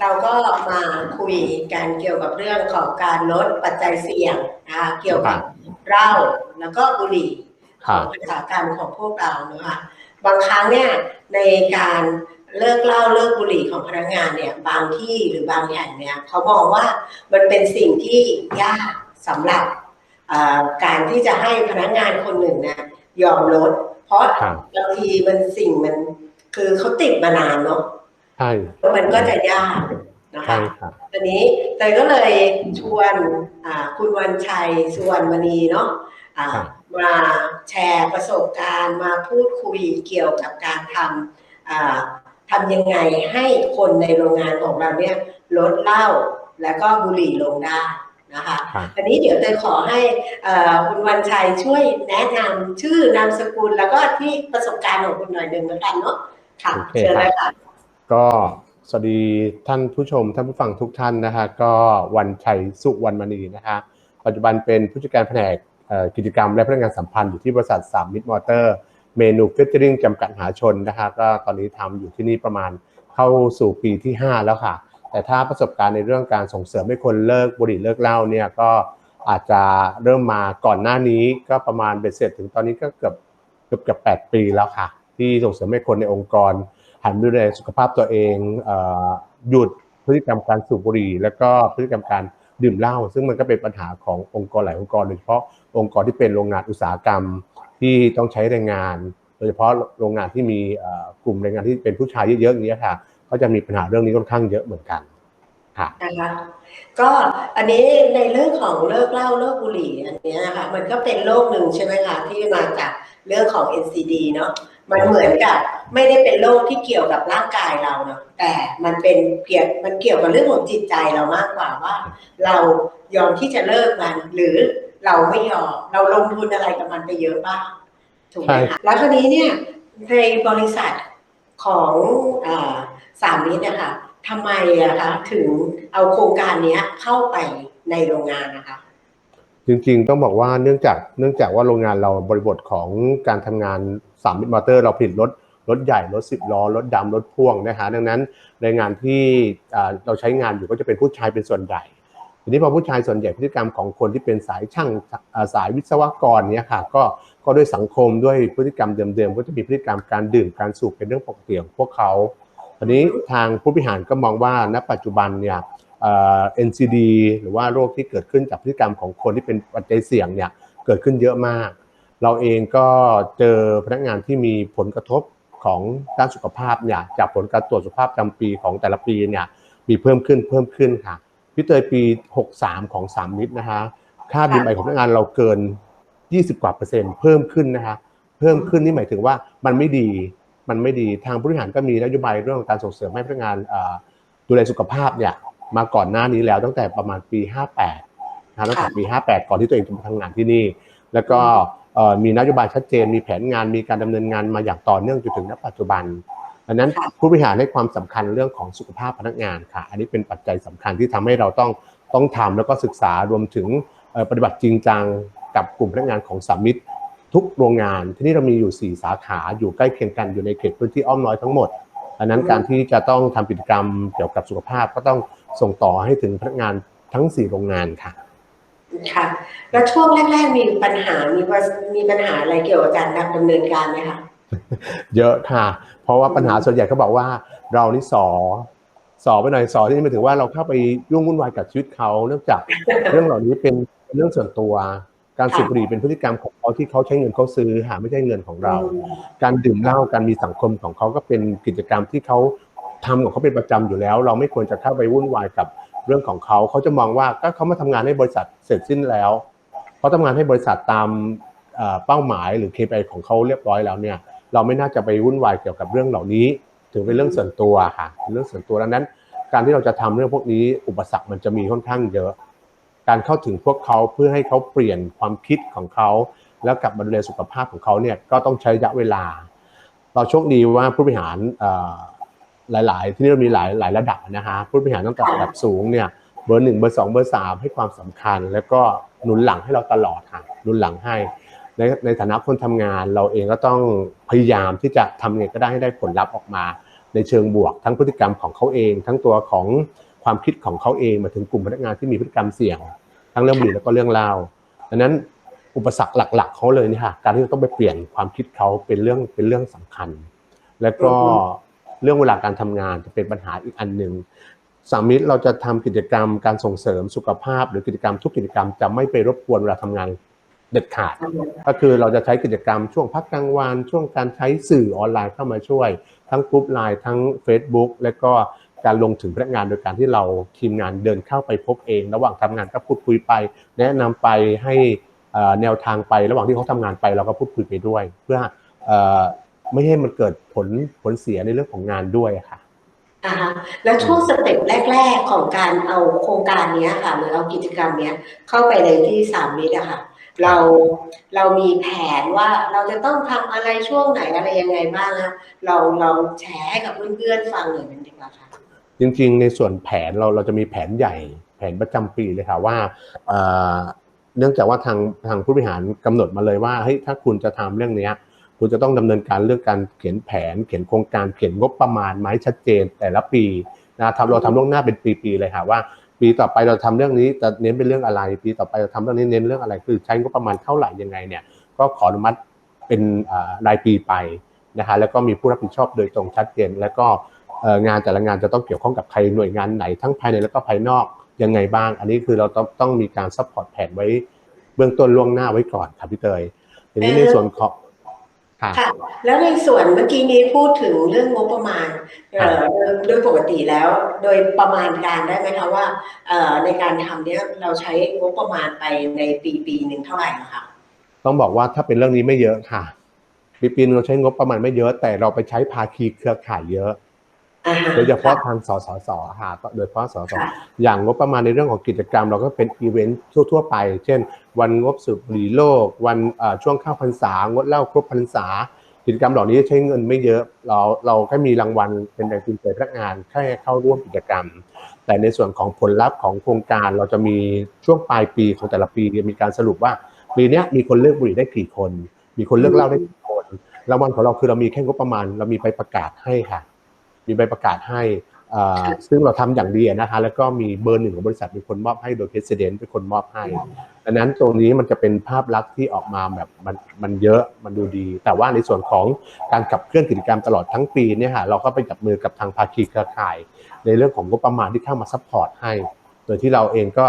เราก็มาคุยกันเกี่ยวกับเรื่องของการลดปัจจัยเสี่ยงนะคะเกี่ยวกับเหล้าแล้วก็บุหรี่ขครัอบงอุตสาหกรรมของพวกเรานะคะบางครั้งเนี่ยในการเลิกเหล้าเลิกบุหรี่ของพนักงานเนี่ยบางที่หรือบางแห่งเนี่ยเขามองว่ามันเป็นสิ่งที่ยากสำหรับเอ่อการที่จะให้พนักงานคนหนึ่งนะยอมลด เพราะครับบางทีมันสิ่งมันคือเขาติดมานานเนาะ ใช่แล้วมันก็จะยากนะใช่คะครับตอนนี้เตยก็เลยชวนอ่าคุณวันชัยสุวรรณมณีเนาะอ่าครับมาแชร์ประสบการณ์มาพูดคุยเกี่ยวกับการทำอ่าทำยังไงให้คนในโรงงานของเราเนี่ยลดเหล้าแล้วก็บุหรี่ลงได้นะคะครับอันนี้เดี๋ยวเตยขอให้เอ่อคุณวันชัยช่วยแนะนำชื่อนามสกุลแล้วก็ที่ประสบการณ์ของคุณหน่อยหนึ่งแล้วกันเนาะค่ะโอเคเชิญเลยค่ะ ก็สวัสดีท่านผู้ชม ท่านผู้ฟังทุกท่านนะฮะก็วันชัยสุวรรณมณีนะฮะปัจจุบันเป็นผู้จัดการแผนกกิจกรรมและพนักงานสัมพันธ์อยู่ที่บริษัทสามมิตรมอเตอร์เมนูเฟิชเจอริงจำกัดมหาชนนะฮะก็ตอนนี้ทำอยู่ที่นี่ประมาณเข้าสู่ปีที่ 5 แล้วค่ะ แต่ถ้าประสบการณ์ในเรื่องการส่งเสริมให้คนเลิกบุหรี่เลิกเหล้าเนี่ยก็อาจจะเริ่มมาก่อนหน้านี้ก็ประมาณเบ็ดเสร็จถึงตอนนี้ก็เกือบเกือบเกือบแปดปีแล้วค่ะ ที่ส่งเสริมให้คนในองค์กร หันดูแลสุขภาพตัวเองอหยุดพฤติกรรมการสูบบุหรี่ แล้วก็พฤติกรรมการดื่มเหล้าซึ่งมันก็เป็นปัญหาขององค์กรหลายองค์กรโดยเฉพาะองค์กรที่เป็นโรงงานอุตสาหกรรมที่ต้องใช้แรงงาน โดยเฉพาะโรงงานที่มีกลุ่มแรงงานที่เป็นผู้ชายเยอะๆอย่างนี้ค่ะ ก็จะมีปัญหาเรื่องนี้ค่อนข้างเยอะเหมือนกันค่ะนะคะก็อันนี้ในเรื่องของเลิกเหล้าเลิกบุหรี่อันนี้นะคะมันก็เป็นโรคหนึ่งใช่ไหมคะที่มาจากเรื่องของ NCD เนาะ มันเหมือนกับไม่ได้เป็นโรคที่เกี่ยวกับร่างกายเราเนาะแต่มันเป็นเพียงมันเกี่ยวกับเรื่องของจิตใจเรามากกว่าว่า เรายอมที่จะเลิกมัน หรือเราไม่ยอมเราลงทุนอะไรกับมันไปเยอะบ้างถูกไหมใช่คะแล้วคราวนี้เนี่ยในบริษัทของอ่าสามมิตรเนี่ยค่ะทำไมอะคะถึงเอาโครงการเนี้ยเข้าไปในโรงงานนะคะจริงๆต้องบอกว่าเนื่องจากเนื่องจากว่าโรงงานเราบริบทของการทำงาน สามมิตรมอเตอร์เราผลิตรถรถใหญ่รถสิบล้อรถดำรถพ่วงนะฮะดังนั้นในงานที่เราใช้งานอยู่ก็จะเป็นผู้ชายเป็นส่วนใหญ่ทีนี้พอผู้ชายส่วนใหญ่พฤติกรรมของคนที่เป็นสายช่างสายวิศวกรเนี่ยค่ะก็ก็ด้วยสังคมด้วยพฤติกรรมเดิมๆก็จะมีพฤติกรรมการดื่มการสูบเป็นเรื่องปกติของพวกเขาทีนี้ทางผู้บริหารก็มองว่าณปัจจุบันเนี่ยเอ่อ NCD หรือว่าโรคที่เกิดขึ้นจากพฤติกรรมของคนที่เป็นปัจจัยเสี่ยงเนี่ยเกิดขึ้นเยอะมาก เราเองก็เจอพนักงานที่มีผลกระทบของด้านสุขภาพเนี่ยจากผลการตรวจสุขภาพประจำปีของแต่ละปีเนี่ยมีเพิ่มขึ้นเพิ่มขึ้นค่ะพี่เตยปี 63 ของ 3 นิดนะคะค่า BMI ของพนักงานเราเกิน 20 กว่าเปอร์เซ็นต์เพิ่มขึ้นนะคะเพิ่มขึ้นนี่หมายถึงว่ามันไม่ดีมันไม่ดีทางผู้บริหารก็มีนโยบายเรื่องของการส่งเสริมให้พนักงานดูแลสุขภาพเนี่ยมาก่อนหน้านี้แล้วตั้งแต่ประมาณปี 58นะตั้งแต่ปี 58 ก่อนที่ตัวเองจะมาทำงานที่นี่ แล้วก็ มีนโยบายชัดเจน มีแผนงานมีการดำเนินงานมาอย่างต่อเนื่องจนถึงณปัจจุบันดังนั้นค่ะผู้บริหารให้ความสำคัญเรื่องของสุขภาพพนักงานค่ะ อันนี้เป็นปัจจัยสำคัญที่ทำให้เราต้องต้องทำแล้วก็ศึกษารวมถึงเอ่อปฏิบัติจริงจังกับกลุ่มพนักงานของสามิตรทุกโรงงานที่นี่เรามีอยู่ 4 สาขาอยู่ใกล้เคียงกันอยู่ในเขตพื้นที่อ้อมน้อยทั้งหมดดังนั้นการที่จะต้องทำกิจกรรมเกี่ยวกับสุขภาพก็ต้องส่งต่อให้ถึงพนักงานทั้ง 4 โรงงานค่ะ ค่ะแล้วช่วงแรกๆมีปัญหามีว่ามีปัญหาอะไรเกี่ยวกับการดำเนินการไหมคะเยอะค่ะ เพราะว่าปัญหาส่วนใหญ่เขาบอกว่าเรานี่สอสอไปหน่อยสอที่นี่หมายถึงว่าเราเข้าไปยุ่งวุ่นวายกับชีวิตเขาเนื่องจากเรื่องเหล่านี้เป็นเรื่องส่วนตัว การสูบบุหรี่เป็นพฤติกรรมของเขาที่เขาใช้เงินเขาซื้อหาไม่ใช่เงินของเรา การดื่มเหล้าการมีสังคมของเขาก็เป็นกิจกรรมที่เขาทำของเขาเป็นประจำอยู่แล้ว เราไม่ควรจะเข้าไปวุ่นวายกับ เรื่องของเขาเขาจะมองว่าก็เขามาทำงานให้บริษัทเสร็จสิ้นแล้วเขาทำงานให้บริษัทตามเป้าหมายหรือ KPI ของเขาเรียบร้อยแล้วเนี่ย เราไม่น่าจะไปวุ่นวายเกี่ยวกับเรื่องเหล่านี้ ถือเป็นเรื่องส่วนตัวค่ะเป็นเรื่องส่วนตัวดังนั้น การที่เราจะทำเรื่องพวกนี้อุปสรรคมันจะมีค่อนข้างเยอะ การเข้าถึงพวกเขาเพื่อให้เขาเปลี่ยนความคิดของเขา แล้วกลับมาดูแลสุขภาพของเขาเนี่ยก็ต้องใช้ระยะเวลา เราโชคดีว่าผู้บริหาร หลาย ๆที่นี่เรามีหลายหลายระดับนะฮะผู้บริหารตั้งแต่ระดับสูงเนี่ยเบอร์หนึ่งเบอร์สองเบอร์สามให้ความสำคัญ แล้วก็หนุนหลังให้เราตลอดค่ะหนุนหลังให้ในในฐานะคนทำงานเราเองก็ต้องพยายามที่จะทำไงก็ได้ให้ได้ผลลัพธ์ออกมา ในเชิงบวก ทั้งพฤติกรรมของเขาเอง ทั้งตัวของความคิดของเขาเองมาถึงกลุ่มพนักงานที่มีพฤติกรรมเสี่ยง ทั้งเรื่องบุหรี่แล้วก็เรื่องเล้าดังนั้นอุปสรรคหลัก ๆเขาเลยนี่ค่ะการที่เราต้องไปเปลี่ยนความคิดเขาเป็นเรื่องเป็นเรื่องสำคัญ แล้วก็ เรื่องเวลาการทำงานจะเป็นปัญหาอีกอันหนึ่งสามิตรเราจะทำกิจกรรมการส่งเสริมสุขภาพ หรือกิจกรรมทุกกิจกรรมจะไม่ไปรบกวนเวลาทำงานเด็ดขาด ก็คือเราจะใช้กิจกรรมช่วงพักกลางวันช่วงการใช้สื่อออนไลน์เข้ามาช่วย ทั้งกลุ่มไลน์ทั้ง Facebook และก็การลงถึงพนักงานโดยการที่เราทีมงานเดินเข้าไปพบเอง ระหว่างทำงานก็พูดคุยไป แนะนำไปให้เอ่อแนวทางไประหว่างที่เขาทำงานไปเราก็พูดคุยไปด้วย เพื่อเอ่อ ไม่ให้มันเกิดผลผลเสียในเรื่องของงานด้วยค่ะอ่าฮะแล้วช่วงสเต็ปแรก ๆ ของการเอาโครงการเนี้ยค่ะหรือเอากิจกรรมเนี้ยเข้าไปในที่สามมิตรอะค่ะ เราเรามีแผนว่าเราจะต้องทำอะไรช่วงไหนอะไรยังไงบ้างนะเราเราแชร์ให้กับเพื่อนๆฟังหน่อยมันดีกว่าค่ะ จริง ๆ ในส่วนแผนเราเราจะมีแผนใหญ่แผนประจำปีเลยค่ะว่าเอ่อเนื่องจากว่าทางทางผู้บริหารกำหนดมาเลยว่าเฮ้ยถ้าคุณจะทำเรื่องเนี้ย คุณจะต้องดำเนินการเรื่องการเขียนแผน เขียนโครงการเขียนงบประมาณมาให้ชัดเจน แต่ละปีนะทำเราทำล่วงหน้าเป็นปีๆเลยค่ะว่า ปีต่อไปเราทำเรื่องนี้จะเน้นเป็นเรื่องอะไร ปีต่อไปเราทำเรื่องนี้เน้นเรื่องอะไร คือใช้งบประมาณเท่าไหร่ยังไงเนี่ยก็ขออนุมัติเป็นอ่ารายปีไปนะคะแล้วก็มีผู้รับผิดชอบโดยตรงชัดเจน แล้วก็เอ่องานแต่ละงานจะต้องเกี่ยวข้องกับใครหน่วยงานไหนทั้งภายในแล้วก็ภายนอกยังไงบ้าง อันนี้คือเราต้องต้องมีการซัพพอร์ตแผนไว้เบื้องต้นล่วงหน้าไว้ก่อนครับพี่เตยทีนี้ในส่วนของ ค่ะค่ะแล้วในส่วนเมื่อกี้นี้พูดถึงเรื่องงบประมาณเอ่อโดยปกติแล้ว โดยประมาณการได้ไหมคะว่าเอ่อในการทำเนี้ยเราใช้งบประมาณไปในปีปีหนึ่งเท่าไหร่อะคะต้องบอกว่าถ้าเป็นเรื่องนี้ไม่เยอะค่ะปีปีนึงเราใช้งบประมาณไม่เยอะ แต่เราไปใช้ภาคีเครือข่ายเยอะอ่าฮะ โดยเฉพาะทางสสสค่ะโดยเฉพาะสสค่ะอย่างงบประมาณในเรื่องของกิจกรรม เราก็เป็นอีเวนต์ทั่ว ๆ ไป เช่น วันงบสุบหรีโลก วันเอ่อช่วงเข้าพรรษางดเหล้าครบพรรษา กิจกรรมเหล่านี้ใช้เงินไม่เยอะเราเราแค่มีรางวัลเป็นแรงจูงใจพนักงานแค่เข้าร่วมกิจกรรม แต่ในส่วนของผลลัพธ์ของโครงการเราจะมีช่วงปลายปีของแต่ละปีมีการสรุปว่าปีเนี้ยมีคนเลิกบุหรี่ได้กี่คน มีคนเลิกเหล้าได้กี่คนรางวัลของเราคือเรามีแค่งบประมาณ เรามีใบประกาศให้ค่ะ มีใบประกาศให้ซึ่งเราทำอย่างดีนะคะแล้วก็มีเบอร์หนึ่งของบริษัทเป็นคนมอบให้โดยเพสเดนเป็นคนมอบให้ดังนั้นตรงนี้มันจะเป็นภาพลักษณ์ที่ออกมาแบบมันมันเยอะมันดูดี แต่ว่าในส่วนของการขับเคลื่อนกิจกรรมตลอดทั้งปีเนี่ยค่ะเราก็ไปจับมือกับทางภาคีเครือข่าย ในเรื่องของงบประมาณที่เข้ามาซัพพอร์ตให้ โดยที่เราเองก็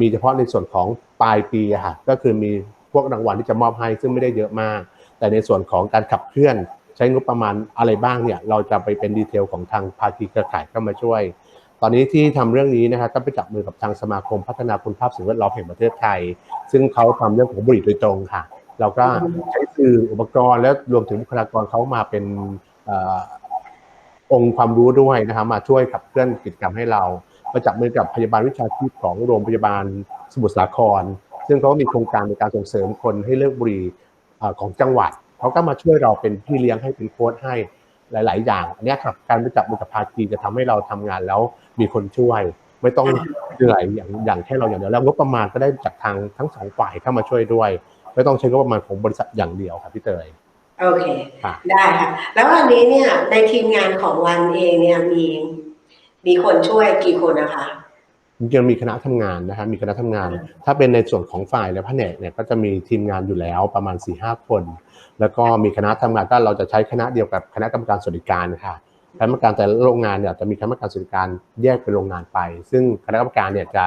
มีเฉพาะในส่วนของปลายปีค่ะก็คือมีพวกรางวัลที่จะมอบให้ซึ่งไม่ได้เยอะมาก แต่ในส่วนของการขับเคลื่อน ใช้งบประมาณอะไรบ้างเนี่ยเราจะไปเป็นดีเทลของทางภาคีเครือข่ายเข้ามาช่วย ตอนนี้ที่ทำเรื่องนี้นะครับก็ไปจับมือกับทางสมาคมพัฒนาคุณภาพสิ่งแวดล้อมแห่งประเทศไทย ซึ่งเขาทำเรื่องของบุหรี่โดยตรงค่ะ เราก็ใช้สื่ออุปกรณ์และรวมถึงบุคลากรเขามาเป็นอองค์ความรู้ด้วยนะครับมาช่วยขับเคลื่อนกิจกรรมให้เรามาจับมือกับพยาบาลวิชาชีพของโรงพยาบาลสมุทรสาคร ซึ่งเขาก็มีโครงการในการส่งเสริมคนให้เลิกบุหรี่ของจังหวัด เขาก็มาช่วยเราเป็นพี่เลี้ยงให้เป็นโค้ชให้หลาย ๆ อย่างอันเนี้ยครับการไปจับมือกับภาคีจะทำให้เราทำงานแล้วมีคนช่วย ไม่ต้องเหนื่อยอย่างอย่างแค่เราอย่างเดียวแล้วงบประมาณก็ได้จากทางทั้งสองฝ่ายเข้ามาช่วยด้วย ไม่ต้องใช้งบประมาณของบริษัทอย่างเดียวครับพี่เตยโอเคค่ะได้ค่ะแล้วอันนี้เนี่ยในทีมงานของวันเองเนี่ยมีมีคนช่วยกี่คนนะคะ จริงๆมีคณะทำงานนะครับมีคณะทำงาน ถ้าเป็นในส่วนของฝ่ายและแผนกเนี่ยก็จะมีทีมงานอยู่แล้วประมาณ4ีหคน แล้วก็มีคณะทำงานก็เราจะใช้คณะเดียวกับคณะกรรมการสวัสดิการค่ะคณะกรรมการแต่ละโรงงานเนี่ยจะมีคณะกรรมการสวัสดิการแยกเป็นโรงงานไป ซึ่งคณะกรรมการเนี่ยจะ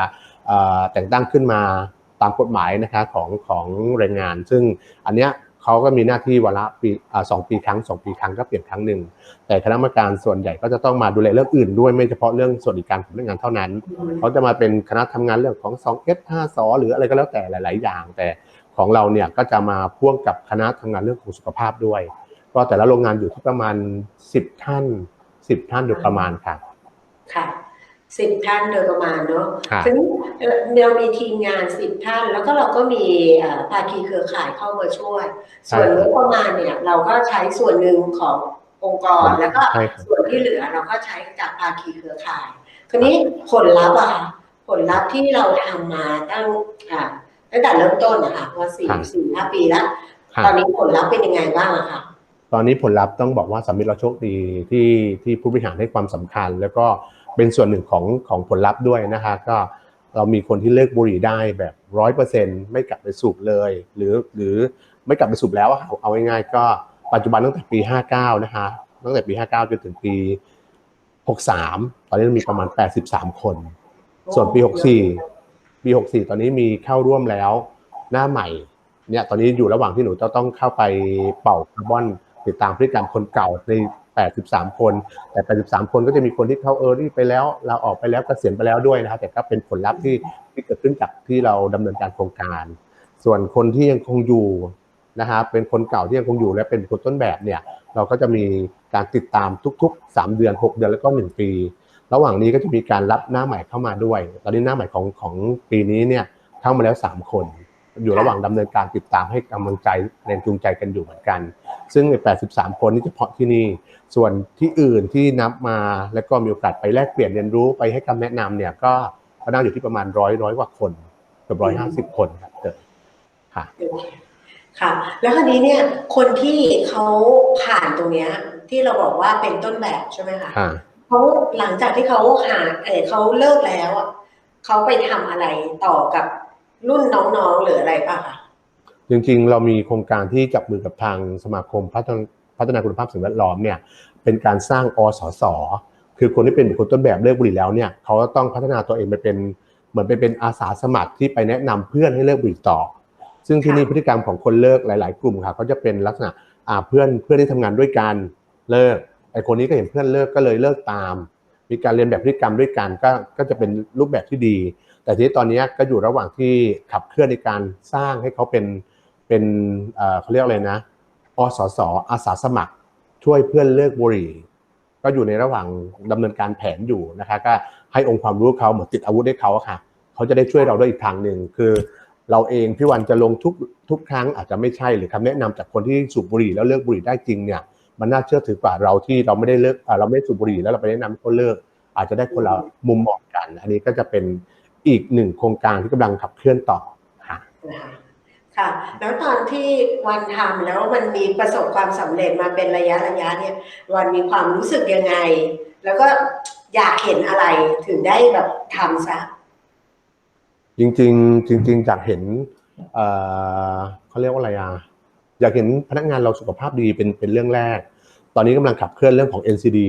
เอ่อแต่งตั้งขึ้นมาตามกฎหมายนะคะของของแรงงาน ซึ่งอันเนี้ย เขาก็มีหน้าที่วาระปีสองปีครั้งสองปีครั้งก็เปลี่ยนครั้งหนึ่ง แต่คณะกรรมการส่วนใหญ่ก็จะต้องมาดูแลเรื่องอื่นด้วยไม่เฉพาะเรื่องสวัสดิการของพนักงานเท่านั้น เขาจะมาเป็นคณะทำงานเรื่องของ 2S 5สอหรืออะไรก็แล้วแต่หลาย ๆ อย่าง แต่ของเราเนี่ยก็จะมาพ่วงกับคณะทำงานเรื่องของสุขภาพด้วย ก็แต่ละโรงงานอยู่ที่ประมาณ 10 ท่าน 10 ท่านโดยประมาณค่ะ ค่ะ สิบท่านโดยประมาณเนาะค่ะถึงเอ่อเรามีทีมงานสิบท่าน แล้วก็เราก็มีเอ่อภาคีเครือข่ายเข้ามาช่วย ส่วนงบประมาณเนี่ย เราก็ใช้ส่วนหนึ่งขององค์กร แล้วก็ใช่ครับส่วนที่เหลือเราก็ใช้จากภาคีเครือข่ายทีนี้ผลลัพธ์อะค่ะผลลัพธ์ที่เราทำมาตั้งอ่าตั้งแต่เริ่มต้นนะคะว่าสี่ครับสี่ห้าปีแล้วค่ะตอนนี้ผลลัพธ์เป็นยังไงบ้างอะคะตอนนี้ผลลัพธ์ต้องบอกว่าสามิตเราโชคดีที่ที่ผู้บริหารให้ความสำคัญ แล้วก็ เป็นส่วนหนึ่งของของผลลัพธ์ด้วยนะคะก็เรามีคนที่เลิกบุหรี่ได้แบบร้อยเปอร์เซ็นไม่กลับไปสูบเลย หรือหรือไม่กลับไปสูบแล้วอะเอาเอาง่ายๆก็ปัจจุบันตั้งแต่ปี 59 นะคะตั้งแต่ปี 59 จนถึงปี 63 ตอนนี้มีประมาณ 83 คน ส่วนปี 64 ปี 64 ตอนนี้มีเข้าร่วมแล้วหน้าใหม่เนี่ยตอนนี้อยู่ระหว่างที่หนูจะต้องเข้าไปเป่าคาร์บอนติดตามพฤติกรรมคนเก่าใน 83 คน แต่ 83 คนก็จะมีคนที่เข้าเออรี่ไปแล้วเราออกไปแล้วเกษียณไปแล้วด้วยนะครับแต่ก็เป็นผลลัพธ์ที่ที่เกิดขึ้นจากที่เราดำเนินการโครงการ ส่วนคนที่ยังคงอยู่นะครับเป็นคนเก่าที่ยังคงอยู่และเป็นคนต้นแบบเนี่ยเราก็จะมีการติดตามทุก ๆ 3 เดือน 6 เดือนแล้วก็ 1 ปี ระหว่างนี้ก็จะมีการรับหน้าใหม่เข้ามาด้วย ตอนนี้หน้าใหม่ของของปีนี้เนี่ยเข้ามาแล้ว 3 คน อยู่ระหว่างดำเนินการติดตามให้กำลังใจแรงจูงใจกันอยู่เหมือนกัน ซึ่งใน 83 คนนี่เฉพาะที่นี่ ส่วนที่อื่นที่นับมาแล้วก็มีโอกาสไปแลกเปลี่ยนเรียนรู้ไปให้คำแนะนำเนี่ยก็ก็น่าอยู่ที่ประมาณร้อยร้อยกว่าคนเกือบร้อยห้าสิบคนครับเกิดค่ะค่ะ แล้วคราวนี้เนี่ยคนที่เขาผ่านตรงเนี้ยที่เราบอกว่าเป็นต้นแบบใช่ไหมคะอ่าเขาหลังจากที่เขาหาเออเขาเลิกแล้วอะเขาไปทำอะไรต่อกับ รุ่นน้องๆหรืออะไรป่ะคะจริงๆ เรามีโครงการที่จับมือกับทางสมาคมพัฒนาพัฒนาคุณภาพสิ่งแวดล้อมเนี่ยเป็นการสร้างอสสคือคนที่เป็นบุคคลต้นแบบเลิกบุหรี่แล้วเนี่ยเขาต้องพัฒนาตัวเองไปเป็นเหมือนไปเป็นอาสาสมัครที่ไปแนะนำเพื่อนให้เลิกบุหรี่ต่อ ซึ่งที่นี่พฤติกรรมของคนเลิกหลาย ๆ กลุ่มค่ะเขาจะเป็นลักษณะอ่าเพื่อนเพื่อนที่ทำงานด้วยกันเลิกไอคนนี้ก็เห็นเพื่อนเลิกก็เลยเลิกตาม มีการเรียนแบบพฤติกรรมด้วยกันก็ก็จะเป็นรูปแบบที่ดี แต่ทีนี้ตอนนี้ก็อยู่ระหว่างที่ขับเคลื่อนในการสร้างให้เขาเป็นเป็นเขาเรียกอะไรนะอสสอาสาสมัคร ช่วยเพื่อนเลิกบุหรี่ ก็อยู่ในระหว่างดำเนินการแผนอยู่นะคะก็ให้องค์ความรู้เขาเหมือนติดอาวุธให้เขาค่ะเขาจะได้ช่วยเราด้วยอีกทางหนึ่งคือเราเองพี่วันจะลงทุกทุกครั้งอาจจะไม่ใช่หรือคำแนะนำจากคนที่สูบบุหรี่แล้วเลิกบุหรี่ได้จริงเนี่ยมันน่าเชื่อถือกว่าเราที่เราไม่ได้เลิกเราไม่ได้สูบบุหรี่แล้วเราไปแนะนำให้เขาเลิก อาจจะได้คนละมุมมองกัน อันนี้ก็จะเป็น อีกหนึ่งโครงการที่กำลังขับเคลื่อนต่อค่ะนะคะค่ะ แล้วตอนที่วันทำแล้วมันมีประสบความสำเร็จมาเป็นระยะระยะเนี่ยวันมีความรู้สึกยังไง แล้วก็อยากเห็นอะไรถึงได้แบบทำซะจริงๆจริงๆอยากเห็นเอ่อเขาเรียกว่าอะไรอะอยากเห็นพนักงานเราสุขภาพดีเป็นเป็นเรื่องแรก ตอนนี้กำลังขับเคลื่อนเรื่องของ NCD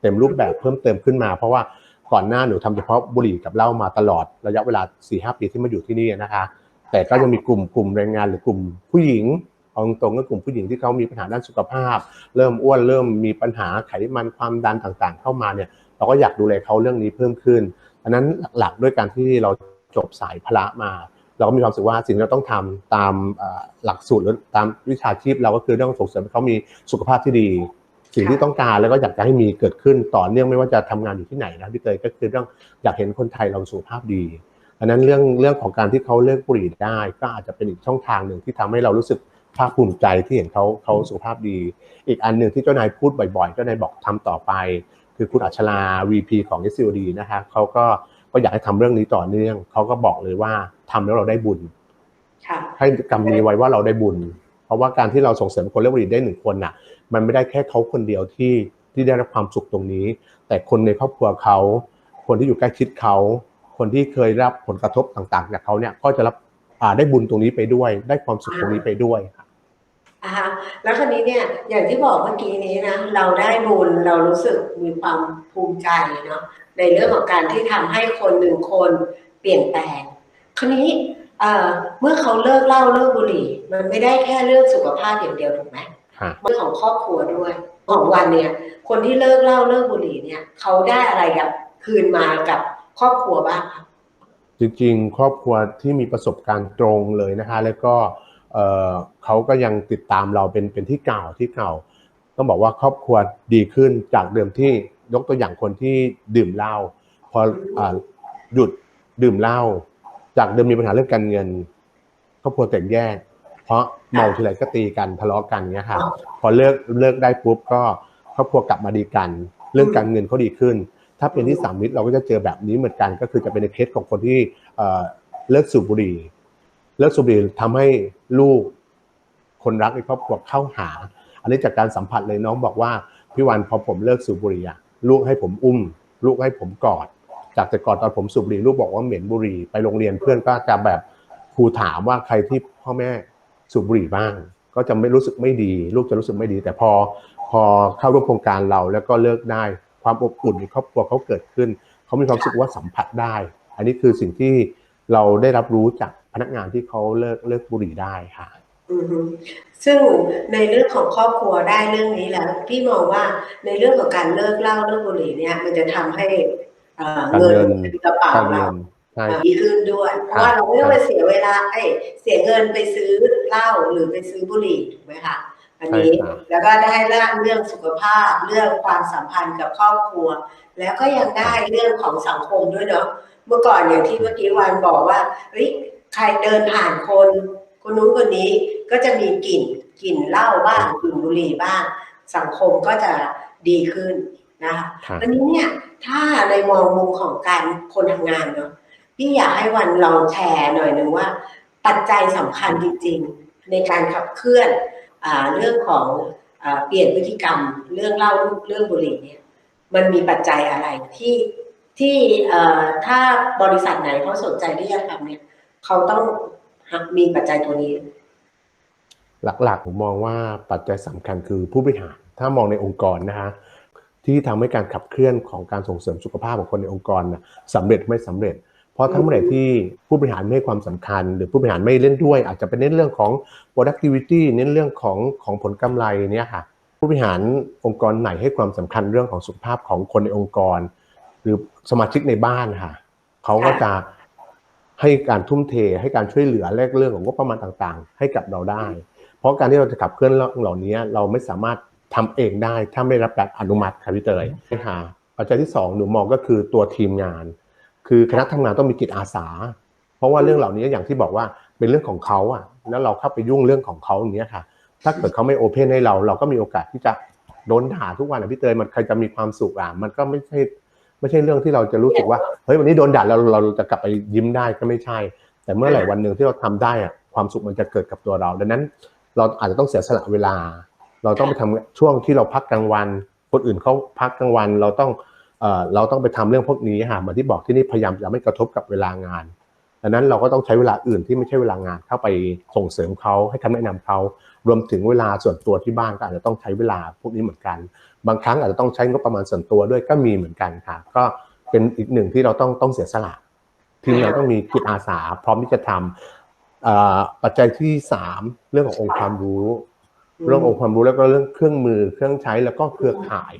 เต็มรูปแบบเพิ่มเติมขึ้นมา เพราะว่า ก่อนหน้าหนูทำเฉพาะบุหรี่กับเหล้ามาตลอดระยะเวลา4-5ปีที่มาอยู่ที่นี่นะคะ แต่ก็ยังมีกลุ่มกลุ่มแรงงานหรือกลุ่มผู้หญิงเอาตรงก็กลุ่มผู้หญิงที่เขามีปัญหาด้านสุขภาพ เริ่มอ้วนเริ่มมีปัญหาไขมันความดันต่างๆ เข้ามาเนี่ยเราก็อยากดูแลเขาเรื่องนี้เพิ่มขึ้นอันนั้นหลักๆด้วยการที่เราจบสายพละมา เราก็มีความรู้สึกว่าสิ่งที่เราต้องทำตามหลักสูตรหรือตามวิชาชีพเราก็คือเรื่องส่งเสริมให้เขามีสุขภาพที่ดี สิ่งที่ต้องการแล้วก็อยากจะให้มีเกิดขึ้นต่อเนื่องไม่ว่าจะทำงานอยู่ที่ไหนนะพี่เตยก็คือเรื่องอยากเห็นคนไทยเราสุขภาพดีอันนั้นเรื่องเรื่องของการที่เขาเลิกบุหรี่ได้ ก็อาจจะเป็นอีกช่องทางหนึ่งที่ทำให้เรารู้สึกภาคภูมิใจที่เห็นเขาเขาสุขภาพดี อีกอันหนึ่งที่เจ้านายพูดบ่อยๆเจ้านายบอกทำต่อไป คือคุณอัชรา VP ของ SCOD นะคะเขาก็ก็อยากให้ทำเรื่องนี้ต่อเนื่องเขาก็บอกเลยว่าทำแล้วเราได้บุญค่ะให้กำนี้ไว้ว่าเราได้บุญ เพราะว่าการที่เราส่งเสริมคนเลิกบุหรี่ได้หนึ่งคนน่ะ มันไม่ได้แค่เขาคนเดียวที่ที่ได้รับความสุขตรงนี้ แต่คนในครอบครัวเขา คนที่อยู่ใกล้ชิดเขา คนที่เคยรับผลกระทบต่างๆจากเขาเนี่ยก็จะรับได้บุญตรงนี้ไปด้วย ได้ความสุขตรงนี้ไปด้วยอ่าฮะแล้วคราวนี้เนี่ยอย่างที่บอกเมื่อกี้นี้นะเราได้บุญเรารู้สึกมีความภูมิใจเนาะในเรื่องของการที่ทำให้คนหนึ่งคนเปลี่ยนแปลงคราวนี้เอ่อเมื่อเขาเลิกเหล้าเลิกบุหรี่ มันไม่ได้แค่เรื่องสุขภาพอย่างเดียวถูกไหม เรื่องของครอบครัวด้วยของวันเนี่ย คนที่เลิกเหล้าเลิกบุหรี่เนี่ย เขาได้อะไรกับคืนมากับครอบครัวบ้างคะจริงๆ ครอบครัวที่มีประสบการณ์ตรงเลยนะคะ แล้วก็เอ่อเขาก็ยังติดตามเราเป็นเป็นที่เก่าที่เก่า ต้องบอกว่าครอบครัวดีขึ้นจากเดิมที่ยกตัวอย่างคนที่ดื่มเหล้าพออ่าหยุดดื่มเหล้าจากเดิมมีปัญหาเรื่องการเงิน ครอบครัวแตกแยกเพ ราะเมาทีไรก็ตีกันทะเลาะกันเงี้ยค่ะพอเลิกเลิกได้ปุ๊บก็ครอบครัวกลับมาดีกัน เรื่องการเงินเขาดีขึ้น ถ้าเป็นที่สามมิตรเราก็จะเจอแบบนี้เหมือนกัน ก็คือจะเป็นในเคสของคนที่เอ่อเลิกสูบบุหรี่เลิกสูบบุหรี่ทำให้ลูกคนรักในครอบครัวเข้าหา อันนี้จากการสัมผัสเลยน้องบอกว่าพี่วันพอผมเลิกสูบบุหรี่อะลูกให้ผมอุ้ม ลูกให้ผมกอด จากแต่ก่อนตอนผมสูบบุหรี่ลูกบอกว่าเหม็นบุหรี่ไปโรงเรียนเพื่อนก็จะแบบครูถามว่าใครที่พ่อแม่ สูบบุหรี่บ้าง ก็จะไม่รู้สึกไม่ดี ลูกจะรู้สึกไม่ดี แต่พอพอเข้าร่วมโครงการเราแล้วก็เลิกได้ความอบอุ่นในครอบครัวเขาเกิดขึ้น เขามีความรู้สึกว่าสัมผัสได้ อันนี้คือสิ่งที่เราได้รับรู้จากพนักงานที่เขาเลิกเลิกบุหรี่ได้ค่ะอือฮึซึ่งในเรื่องของครอบครัวได้เรื่องนี้แล้วพี่มองว่าในเรื่องของการเลิกเหล้าเลิกบุหรี่เนี่ย มันจะทำให้เอ่อการเงิเงินนในกระเป๋าการเงิเรานใช่ ดีขึ้นด้วย เพราะว่าเราไม่ต้องไปเสียเวลาเอ้ยเสียเงินไปซื้อเหล้าหรือไปซื้อบุหรี่ถูกไหมคะอันนี้ใช่ครับแล้วก็ได้เรื่องเรื่องสุขภาพเรื่องความสัมพันธ์กับครอบครัว แล้วก็ยังได้เรื่องของสังคมด้วยเนาะเมื่อก่อนอย่างที่เมื่อกี้วันบอกว่าเฮ้ยใครเดินผ่านคนคนนู้นคนนี้ก็จะมีกลิ่นกลิ่นเหล้าบ้างกลิ่นบุหรี่บ้าง สังคมก็จะดีขึ้นนะคะค่ะอันนี้เนี่ยถ้าในมองมุมของการคนทำงานเนาะ พี่อยากให้วันลองแชร์หน่อยหนึ่งว่า ปัจจัยสำคัญจริง ๆ ในการขับเคลื่อนอเรื่องของอเปลี่ยนพฤติกรรม เรื่องเล้าเรื่องบุหรี่เนี่ย มันมีปัจจัยอะไรที่ที่ถ้าบริษัทไหนเขาสนใจที่จะทำเนี่ยเขาต้องมีปัจจัยตัวนี้ หลักๆผมมองว่าปัจจัยสำคัญคือผู้บริหาร ถ้ามองในองค์กรนะฮะที่ทำให้การขับเคลื่อนของการส่งเสริมสุขภาพของคนในองค์กรนะสำเร็จไม่สำเร็จ เพราะทั้งเมื่อไหร่ที่ผู้บริหารไม่ให้ความสำคัญ หรือผู้บริหารไม่เล่นด้วย อาจจะเป็นเน้นเรื่องของ productivity เน้นเรื่องของของผลกำไรเนี่ยค่ะผู้บริหารองค์กรไหนให้ความสำคัญเรื่องของสุขภาพของคนในองค์กร หรือสมาชิกในบ้านค่ะเขาก็จะให้การทุ่มเทให้การช่วยเหลือแลกเรื่องของงบประมาณต่างๆ ให้กับเราได้ เพราะการที่เราจะขับเคลื่อนเรื่องเหล่านี้เราไม่สามารถทำเองได้ถ้าไม่รับการอนุมัติครับพี่เตยค่ะปัจจัยที่สองหนูมองก็คือตัวทีมงาน คือคณะทำงานต้องมีจิตอาสา เพราะว่าเรื่องเหล่านี้อย่างที่บอกว่าเป็นเรื่องของเขาอะ แล้วเราเข้าไปยุ่งเรื่องของเขาอย่างเงี้ยค่ะ ถ้าเกิดเขาไม่โอเพนให้เราเราก็มีโอกาสที่จะโดนด่าทุกวันอะพี่เตยมันใครจะมีความสุขอะมันก็ไม่ใช่ไม่ใช่เรื่องที่เราจะรู้สึกว่าเฮ้ยวันนี้โดนด่าเราเราจะกลับไปยิ้มได้ก็ไม่ใช่ แต่เมื่อไหร่วันหนึ่งที่เราทำได้อะความสุขมันจะเกิดกับตัวเรา ดังนั้นเราอาจจะต้องเสียสละเวลา เราต้องไปทำช่วงที่เราพักกลางวัน คนอื่นเขาพักกลางวัน เราต้อง เราต้องไปทำเรื่องพวกนี้ค่ะเหมือนที่บอกที่นี่พยายามจะไม่กระทบกับเวลางานดังนั้นเราก็ต้องใช้เวลาอื่นที่ไม่ใช่เวลางานเข้าไปส่งเสริมเขาให้คำแนะนำเขารวมถึงเวลาส่วนตัวที่บ้านก็อาจจะต้องใช้เวลาพวกนี้เหมือนกัน บางครั้งอาจจะต้องใช้งบประมาณส่วนตัวด้วยก็มีเหมือนกันค่ะ ก็เป็นอีกหนึ่งที่เราต้องต้องเสียสละทีมงาต้องมีจิตอาสา พร้อมที่จะทำปัจจัยที่สามเรื่องขององค์ความรู้ เรื่ององค์ความรู้แล้วก็เรื่องเครื่องมือเครื่องใช้แล้วก็เครือข่าย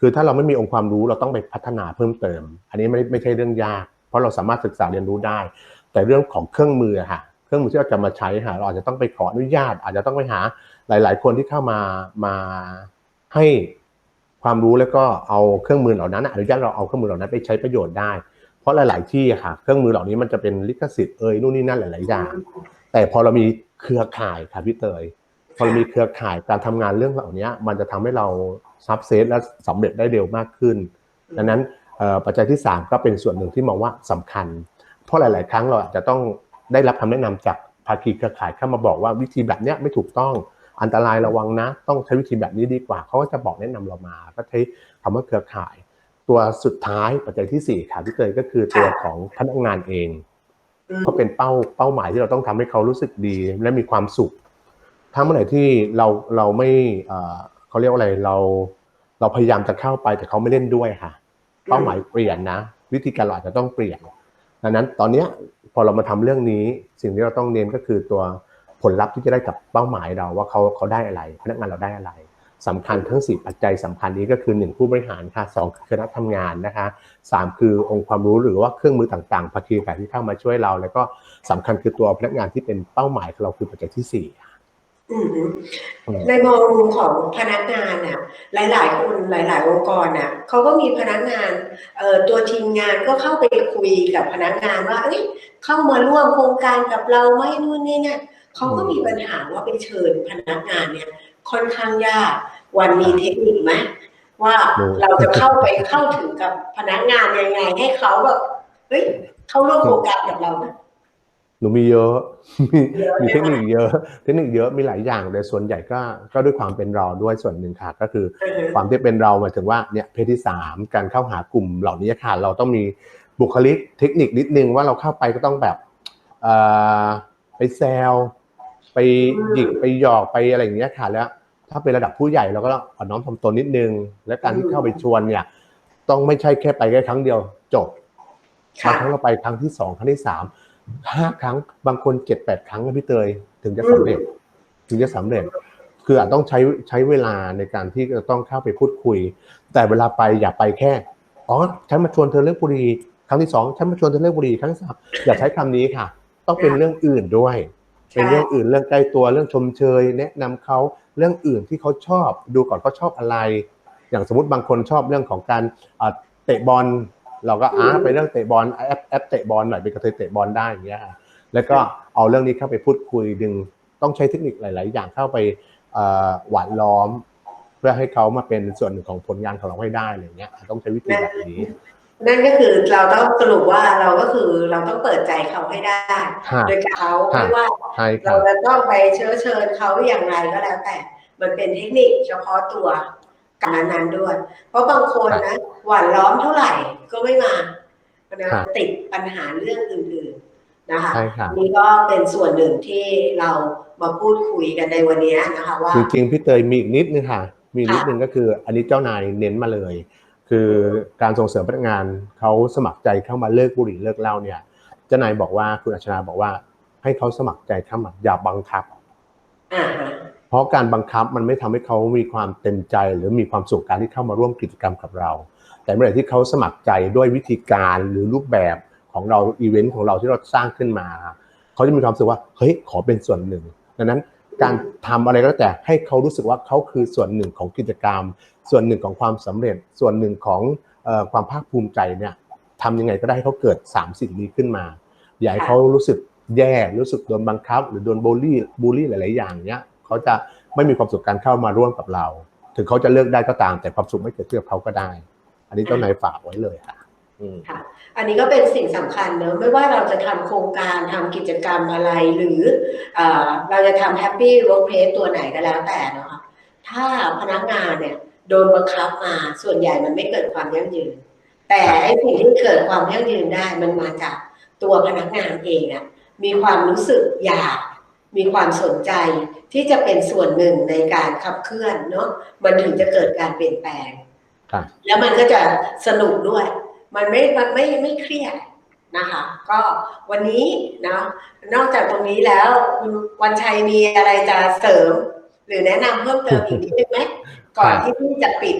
คือถ้าเราไม่มีองค์ความรู้เราต้องไปพัฒนาเพิ่มเติม อันนี้ไม่ไม่ใช่เรื่องยาก เพราะเราสามารถศึกษาเรียนรู้ได้ แต่เรื่องของเครื่องมือค่ะเครื่องมือที่เราจะมาใช้ค่ะเราอาจจะต้องไปขออนุญาต อาจจะต้องไปหาหลาย ๆ คนที่เข้ามามาให้ความรู้แล้วก็เอาเครื่องมือเหล่านั้นอนุญาตเราเอาเครื่องมือเหล่านั้นไปใช้ประโยชน์ได้ เพราะหลาย ๆ ที่ค่ะเครื่องมือเหล่านี้มันจะเป็นลิขสิทธิ์เอ่ยนู่นนี่นั่นหลาย ๆ อย่าง แต่พอเรามีเครือข่ายค่ะพี่เตยพอเรามีเครือข่ายการทำงานเรื่องเหล่านี้มันจะทำให้เรา ซับเซตและสำเร็จได้เร็วมากขึ้น ดังนั้นเอ่อปัจจัยที่ 3 ก็เป็นส่วนหนึ่งที่มองว่าสำคัญ เพราะหลาย ๆ ครั้งเราอาจจะต้องได้รับคำแนะนำจากภาคีเครือข่ายเข้ามาบอกว่าวิธีแบบเนี้ยไม่ถูกต้องอันตรายระวังนะ ต้องใช้วิธีแบบนี้ดีกว่าเขาก็จะบอกแนะนำเรามา ก็ใช้คำว่าเครือข่าย ตัวสุดท้ายปัจจัยที่สี่ค่ะพี่เตยก็คือตัวของพนักงานเองอืมก็เป็นเป้าเป้าหมายที่เราต้องทำให้เขารู้สึกดีและมีความสุขถ้าเมื่อไหร่ที่เราเราไม่ เอ่อเขาเรียกว่าอะไรเรา เราพยายามจะเข้าไปแต่เขาไม่เล่นด้วยค่ะ เป้าหมายเปลี่ยนนะ วิธีการเราอาจจะต้องเปลี่ยนดังนั้นตอนเนี้ยพอเรามาทำเรื่องนี้สิ่งที่เราต้องเน้นก็คือตัวผลลัพธ์ที่จะได้กับเป้าหมายเราว่าเขาเขาได้อะไร พนักงานเราได้อะไรสำคัญทั้งสี่ปัจจัยสำคัญนี้ก็คือหนึ่งผู้บริหารค่ะสองคือคณะทำงานนะคะสามคือองค์ความรู้หรือว่าเครื่องมือต่างๆภาคีการที่เข้ามาช่วยเรา แล้วก็สำคัญคือตัวพนักงานที่เป็นเป้าหมายของเราคือปัจจัยที่สี่ค่ะอืมฮึอืม ในมองมุมของพนักงานน่ะ หลาย ๆ คนหลาย ๆ องค์กรน่ะเขาก็มีพนักงานเอ่อตัวทีมงานก็เข้าไปคุยกับพนักงานว่าเอ้ยเข้ามาร่วมโครงการกับเราไหมนู่นนี่เนี่ยเขาก็มีปัญหาว่าไปเชิญพนักงานเนี่ย ค่อนข้างยากวันมีเทคนิคไหมว่าเราจะเข้าไปเข้าถึงกับพนักงานยังไง ให้เขาแบบเฮ้ยเข้าร่วมโครงการกับเรานะ นูนูมีเยอะมีเยอะมีใช่ไหมเทคนิคเยอะ เทคนิคเยอะมีหลายอย่างแต่ส่วนใหญ่ก็ก็ด้วยความเป็นเราด้วยส่วนหนึ่งค่ะ ก็คืออือฮึความที่เป็นเราหมายถึงว่าเนี่ยเพศที่สามการเข้าหากลุ่มเหล่านี้ค่ะเราต้องมีบุคลิกเทคนิคนิดนึงว่าเราเข้าไปก็ต้องแบบเอ่อไปแซวไปหยิกไปหยอกไปอะไรอย่างเงี้ยค่ะแล้วถ้าเป็นระดับผู้ใหญ่เราก็ต้องอ่อนน้อมถ่อมตนนิดนึง และการที่เข้าไปชวนเนี่ย ต้องไม่ใช่แค่ไปแค่ครั้งเดียวจบบาค่ะงครั้งเราไปครั้งที่สองครั้งที่สาม ห้าครั้งบางคนเจ็ดแปดครั้งนะพี่เตยถึงจะสำเร็จ ถึงจะสำเร็จ คืออาจต้องใช้ใช้เวลาในการที่จะต้องเข้าไปพูดคุย แต่เวลาไปอย่าไปแค่อ๋อฉันมาชวนเธอเลิกบุรีครั้งที่สองฉันมาชวนเธอเลิกบุรีครั้งที่สามอย่าใช้คำนี้ค่ะ ต้องเป็นเรื่องอื่นด้วย เป็นเรื่องอื่นเรื่องใกล้ตัวเรื่องชมเชย แนะนำเขาเรื่องอื่นที่เขาชอบ ดูก่อนเขาชอบอะไร อย่างสมมติบางคนชอบเรื่องของการเตะบอล เราก็อ่าไปเรื่องเตะบอลแอปแอปเตะบอลหน่อยเป็นกระเทยเตะบอลได้อย่างเงี้ยค่ะแล้วก็เอาเรื่องนี้เข้าไปพูดคุยดึงต้องใช้เทคนิคหลาย ๆ อย่างเข้าไปเอ่อหวานล้อม เพื่อให้เขามาเป็นส่วนหนึ่งของผลงานของเราให้ได้อะไรเงี้ย ต้องใช้วิธีแบบนี้นั่นก็คือเราต้องสรุปว่าเราก็คือเราต้องเปิดใจเขาให้ได้ค่ะโดยการเขาค่ะไม่ว่าใช่คเรารับจะต้องไปเชื้อเชิญเขาอย่างไรก็แล้วแต่ มันเป็นเทคนิคเฉพาะตัวการนั้นๆด้วย เพราะบางคนนะ หวานล้อมเท่าไหร่ก็ไม่มานะติดปัญหาเรื่องอื่นๆนะคะใช่ค่ะนี่ก็เป็นส่วนหนึ่งที่เรามาพูดคุยกันในวันนี้นะคะว่าจริงๆพี่เตยมีอีกนิดนึงค่ะ มีอีกนิดนึงก็คืออันนี้เจ้านายเน้นมาเลย คือการส่งเสริมพนักงานเขาสมัครใจเข้ามาเลิกบุหรี่เลิกเหล้าเนี่ย เจ้านายบอกว่าคุณอัชนาบอกว่า ให้เขาสมัครใจเข้ามาอย่าบังคับอ่าฮะเพราะการบังคับมันไม่ทำให้เขามีความเต็มใจ หรือมีความสุขการที่เข้ามาร่วมกิจกรรมกับเรา แต่เมื่อไหร่ที่เขาสมัครใจด้วยวิธีการหรือรูปแบบของเราอีเวนต์ของเราที่เราสร้างขึ้นมา เขาจะมีความรู้สึกว่าเฮ้ยขอเป็นส่วนหนึ่ง ดังนั้นการทำอะไรก็แล้วแต่ให้เขารู้สึกว่าเขาคือส่วนหนึ่งของกิจกรรม ส่วนหนึ่งของความสำเร็จ ส่วนหนึ่งของออความภาคภูมิใจเนี่ยทำยังไงก็ได้ให้เขาเกิดสามสิ่งนี้ขึ้นมา อย่าให้เขารู้สึกแย่รู้สึกโดนบังคับ หรือโดนบูลลี่บูลลี่หลาย ๆ อย่างเนี้ยเขาจะไม่มีความสุขการเข้ามาร่วมกับเรา ถึงเขาจะเลิกได้ก็ตาม แต่ความสุขไม่เกิดขึ้นกับเขาก็ได้ อันนี้เจ้านายฝากไว้เลยค่ะอืมค่ะ อันนี้ก็เป็นสิ่งสำคัญเนอะไม่ว่าเราจะทำโครงการทำกิจกรรมอะไร หรือเออเราจะทำแฮปปี้ r ร k เพ e ตัวไหนก็แล้วแต่เนาะถ้าพนักงานเนี่ยโดนบังคับมาส่วนใหญ่มันไม่เกิดความยั่งยืน แต่ไอ้สิ่งที่เกิดความยั่งยืนได้มันมาจากตัวพนักงานเองอะมีความรู้สึกอยากมีความสนใจที่จะเป็นส่วนหนึ่งในการขับเคลื่อนเนาะมันถึงจะเกิดการเปลี่ยนแปลงค่ะ แล้วมันก็จะสนุกด้วย มันไม่ มันไม่ไม่เครียดนะคะ ก็วันนี้นะนอกจากตรงนี้แล้วคุณวันชัยมีอะไรจะเสริม หรือแนะนำเพิ่มเติมอีกนิดนึงไหมก่อนที่พี่จะปิด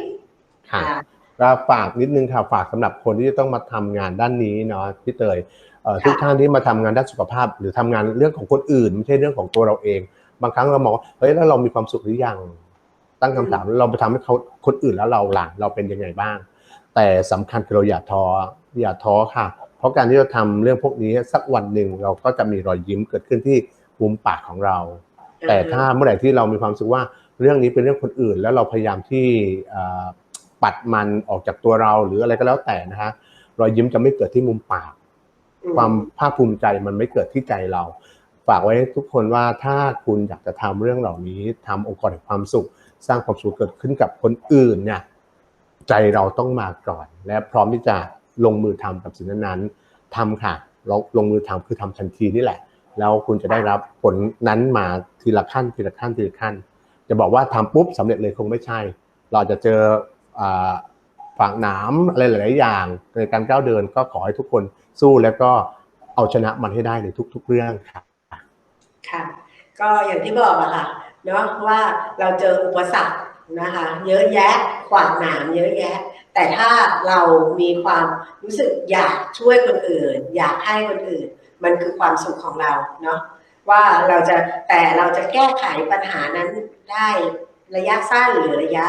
ค่ะอ่าก็ฝากนิดนึงค่ะฝากสำหรับคนที่จะต้องมาทำงานด้านนี้เนาะพี่เตยเอ่อค่ะทุกท่านที่มาทำงานด้านสุขภาพ หรือทำงานเรื่องของคนอื่น ไม่ใช่เรื่องของตัวเราเอง บางครั้งเรามองว่าเฮ้ยแล้วเรามีความสุขหรือยัง ตั้งคำถามแล้วเราไปทำให้เขาคนอื่นแล้วเราล่ะเราเป็นยังไงบ้าง แต่สำคัญคือเราอย่าท้ออย่าท้อค่ะ เพราะการที่เราทำเรื่องพวกนี้สักวันหนึ่งเราก็จะมีรอยยิ้มเกิดขึ้นที่มุมปากของเรา แต่ถ้าเมื่อไหร่ที่เรามีความรู้สึกว่าเรื่องนี้เป็นเรื่องคนอื่น แล้วเราพยายามที่เอ่อปัดมันออกจากตัวเราหรืออะไรก็แล้วแต่นะฮะรอยยิ้มจะไม่เกิดที่มุมปากอืมความภาคภูมิใจมันไม่เกิดที่ใจเรา ฝากไว้ให้ทุกคนว่าถ้าคุณอยากจะทำเรื่องเหล่านี้ทำองค์กรแห่งความสุข สร้างความสุขเกิดขึ้นกับคนอื่นเนี่ยใจเราต้องมาก่อน และพร้อมที่จะลงมือทำกับสิ่งนั้นๆทำค่ะลงลงมือทำคือทำทันทีนี่แหละ แล้วคุณจะได้รับผลนั้นมาทีละขั้นทีละขั้นทีละขั้น จะบอกว่าทำปุ๊บสำเร็จเลยคงไม่ใช่ เราจะเจออ่าฝากหนามอะไรหลาย ๆ อย่างในการก้าวเดินก็ขอให้ทุกคนสู้แล้วก็เอาชนะมันให้ได้ในทุก ๆ เรื่องค่ะค่ะ ก็อย่างที่บอกอะค่ะ เนาะว่าเราเจออุปสรรคนะคะเยอะแยะขวางหนามเยอะแยะ แต่ถ้าเรามีความรู้สึกอยากช่วยคนอื่น อยากให้คนอื่น มันคือความสุขของเราเนาะว่าเราจะแต่เราจะแก้ไขปัญหานั้นได้ระยะสั้นหรือระยะ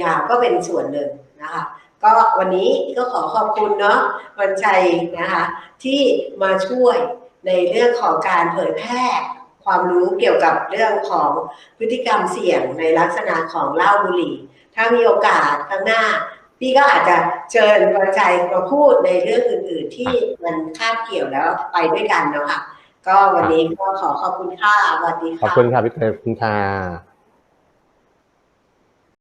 ยาวก็เป็นส่วนหนึ่งนะคะก็วันนี้ก็ขอขอบคุณเนาะวันชัยนะคะที่มาช่วยในเรื่องของการเผยแพร่ ความรู้เกี่ยวกับเรื่องของพฤติกรรมเสี่ยงในลักษณะของเหล้าบุหรี่ ถ้ามีโอกาสข้างหน้า พี่ก็อาจจะเชิญวันชัยมาพูดในเรื่องอื่น ๆ ที่มันคาบเกี่ยวแล้วไปด้วยกันเนาะค่ะก็วันนี้ก็ขอขอบคุณค่ะสวัสดีค่ะขอบคุณค่ะพี่เตยขอบคุณค่ะ